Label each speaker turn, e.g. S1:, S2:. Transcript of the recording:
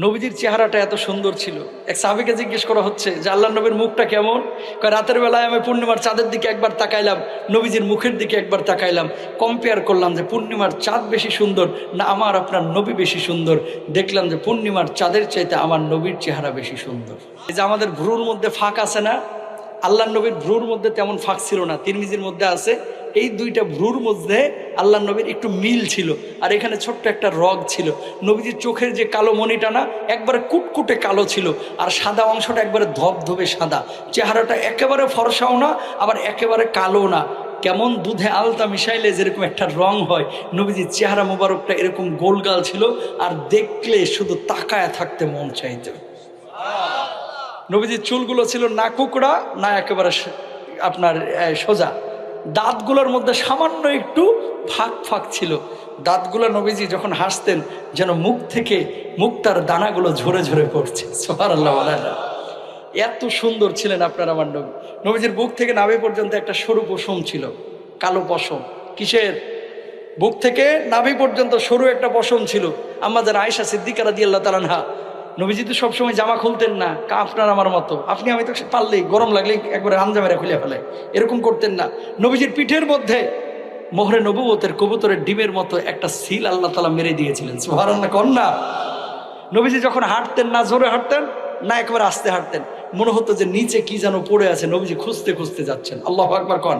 S1: নবীজির চেহারাটা এত সুন্দর ছিল। এক সাহাবিকে জিজ্ঞেস করা হচ্ছে যে, আল্লাহ নবীর মুখটা কেমন? রাতের বেলায় আমি পূর্ণিমার চাঁদের দিকে একবার তাকাইলাম, নবীজির মুখের দিকে একবার তাকাইলাম। কম্পেয়ার করলাম যে, পূর্ণিমার চাঁদ বেশি সুন্দর না আমার আপনার নবী বেশি সুন্দর। দেখলাম যে, পূর্ণিমার চাঁদের চাইতে আমার নবীর চেহারা বেশি সুন্দর। এই যে আমাদের ভ্রুর মধ্যে ফাঁক আছে না? আল্লাহ নবীর ভ্রুর মধ্যে তেমন ফাঁক ছিল না। তিরমিজির মধ্যে আছে এই দুইটা ভ্রুর মধ্যে আল্লাহ নবীর একটু মিল ছিল। আর এখানে ছোট্ট একটা রগ ছিল। নবীজির চোখের যে কালো মণিটা না, একবারে কুটকুটে কালো ছিল। আর সাদা অংশটা একবারে ধবধবে সাদা। চেহারাটা একেবারে ফর্সাও না, আবার একেবারে কালো না। কেমন দুধে আলতা মিশাইলে যেরকম একটা রং হয়। নবীজির চেহারা মোবারকটা এরকম গোলগাল ছিল। আর দেখলে শুধু তাকায় থাকতে মন চাইতো। নবীজির চুলগুলো ছিল না কুকড়া, না একেবারে আপনার সোজা। দাঁতগুলোর মধ্যে সামান্য একটু ফাঁক ফাঁক ছিল। দাঁতগুলো নবীজি যখন হাসতেন, যেন মুখ থেকে মুখ তার দানাগুলো ঝরে ঝরে পড়ছে। সোহার আল্লাহ এত সুন্দর ছিলেন আপনার আমার নবী। নবীজির বুক থেকে নাভি পর্যন্ত একটা সরু পশম ছিল, কালো পশম। কিসের? বুক থেকে নাভি পর্যন্ত সরু একটা পশম ছিল। আমাদের আয়সা সিদ্দিকারা দিয়ে আল্লাহ তালানহা নবীজি তো সবসময় জামা খুলতেন না আপনার আমার মতো। আপনি আমি তো পারলেই, গরম লাগলেই একবারে আঞ্জামেরা খুলে ফেলে। এরকম করতেন না। নবীজির পিঠের মধ্যে মোহরে নবুবতের কবুতরের ডিমের মতো একটা সিল আল্লাহ তালা মেরে দিয়েছিলেন। সোহার আল্লাহ কন্যা নবীজি যখন হাঁটতেন, না জোরে হাঁটতেন, না একবার আস্তে হাঁটতেন, মনে হতো যে নিচে কি যেন পড়ে আছে। নবীজি খুঁজতে খুঁজতে যাচ্ছেন। আল্লাহ আকবার, কন?